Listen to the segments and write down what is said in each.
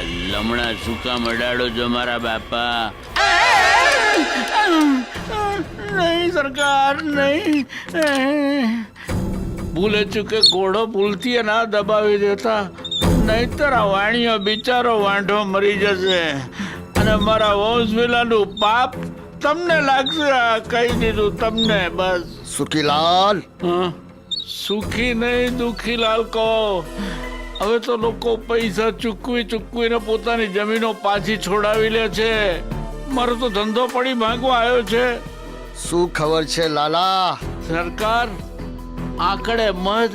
અહીંયા શું મડાડો છો મારા બાપા. નહીં સરકાર નહીં. ભૂલે ચૂકે ઘોડો ભૂલથી ના દબાવી દેતા. નહીતર આ વાણીઓ બિચારો વાંઢો મરી જશે. અને મારા વંશવેલાનું પાપ તમને લાગશે આ કહી દીધું તમને બસ. સુખીલાલ. હં? સુખી નહીં દુખી લાલ કહો. હવે તો લોકો પૈસા ચૂકવી ચૂકવીને પોતાની જમીનો પાછી છોડાવી લે છે. મારો તો ધંધો પડી માંગવા આવ્યો છે. શું ખબર છે લાલા? સરકાર આંકડે મધ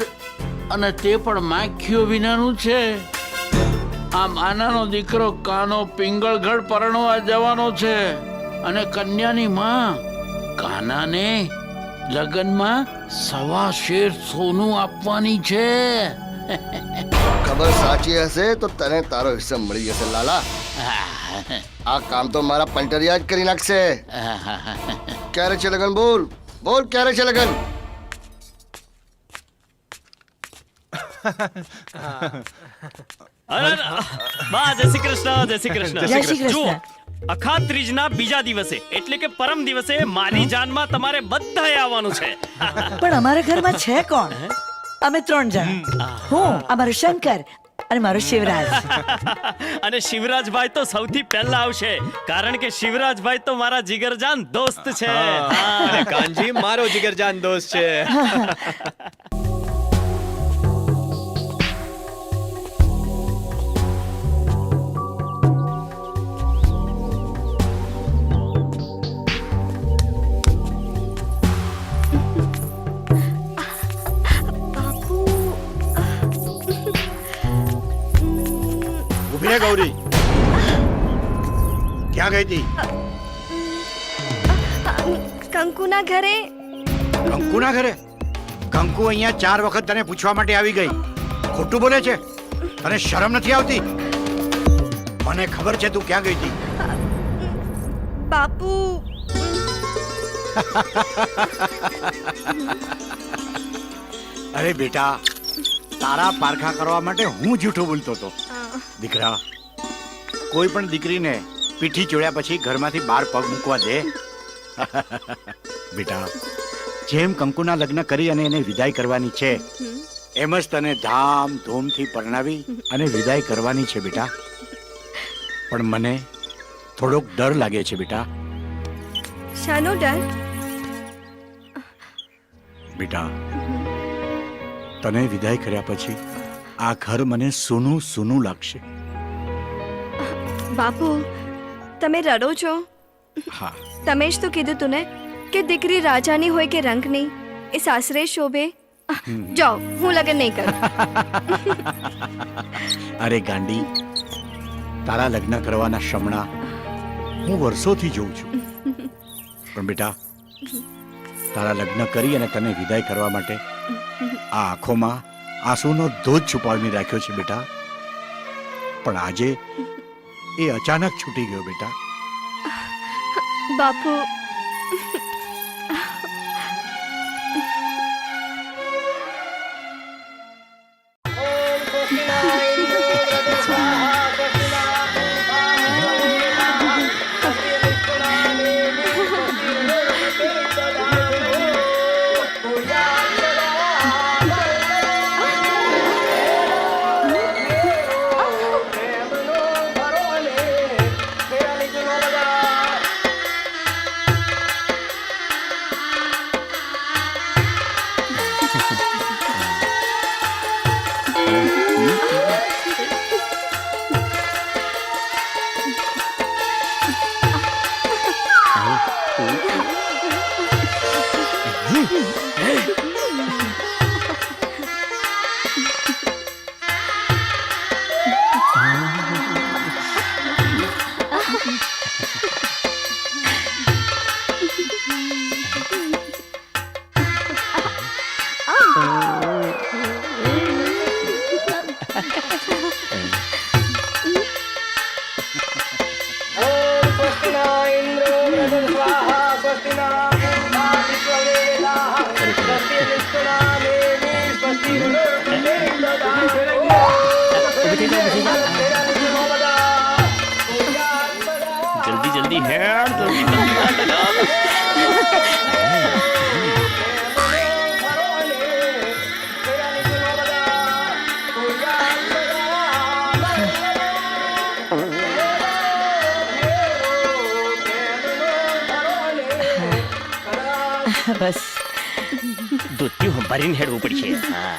અને તે પણ માખીઓ વિનાનું છે. આમ આનાનો દીકરો કાનો પિંગળગઢ પરણવા જવાનો છે. અને કન્યાની માં કાનાને લગ્નમાં સવા શેર સોનું આપવાની છે. ખબર સાચી હશે તો તને તારો હિસ્સો મળી જશે લાલા. આ કામ તો મારા પંટરિયા જ કરી નાખશે. ક્યારે છે લગન બોલ? બોલ ક્યારે છે લગન? બા જય શ્રી કૃષ્ણ જય શ્રી કૃષ્ણ. જય શ્રી કૃષ્ણ. જુઓ અખા ત્રીજના બીજા દિવસે એટલે કે પરમ દિવસે મારી જાનમાં તમારે બધાએ આવવાનું છે. પણ અમારા ઘરમાં છે કોણ? અમે ત્રણ જણ. હું અમારો શંકર અને મારો શિવરાજ. અને શિવરાજભાઈ તો સૌથી પહેલા આવશે. કારણ કે શિવરાજભાઈ તો મારા જીગરજાન દોસ્ત છે. અને કાનજી મારો જીગરજાન દોસ્ત છે. રે ગૌરી? ક્યાં ગઈ હતી કંકુના ઘરે? કંકુના ઘરે? કંકુ અહીંયા ચાર વખત તને પૂછવા માટે આવી ગઈ. ખોટું બોલે છે? તને શરમ નથી આવતી? મને ખબર છે તું ક્યાં ગઈ હતી બાપુ. અરે બેટા તારા પારખા કરવા માટે હું જૂઠું બોલતો હતો. દીકરા કોઈ પણ દીકરીને પીઠી ચોળ્યા પછી ઘરમાંથી બહાર પગ મૂકવા દે. બેટા જેમ કંકુના લગ્ન કરી અને એને વિદાય કરવાની છે એમ જ તને ધામ ધૂમથી પરણાવી અને વિદાય કરવાની છે બેટા. પણ મને થોડોક ડર લાગે છે બેટા. શાનો ડર? બેટા તને વિદાય કર્યા પછી આ ઘર મને સૂનું સૂનું લાગશે. બાપુ તમે રડો છો? હા. તમે જ તો કીધું તું ને કે દીકરી રાજાની હોય કે રંગની એ સાસરે શોભે. જાઓ હું લગ્ન નહીં કરું. અરે ગાંડી તારા લગ્ન કરવાના શમણા હું વર્ષોથી જોઉં છું. પણ બેટા તારા લગ્ન કરી અને તને વિદાય કરવા માટે આ આંખોમાં આંસુનો ધોધ છુપાવીને રાખ્યો છે બેટા. પણ આજે એ અચાનક છૂટી ગયો બેટા. બાપુ જલ્દી જલ્દી હેડ જલ્દી બસ દૂધ્યું ભરીને હેડવું પડશે હા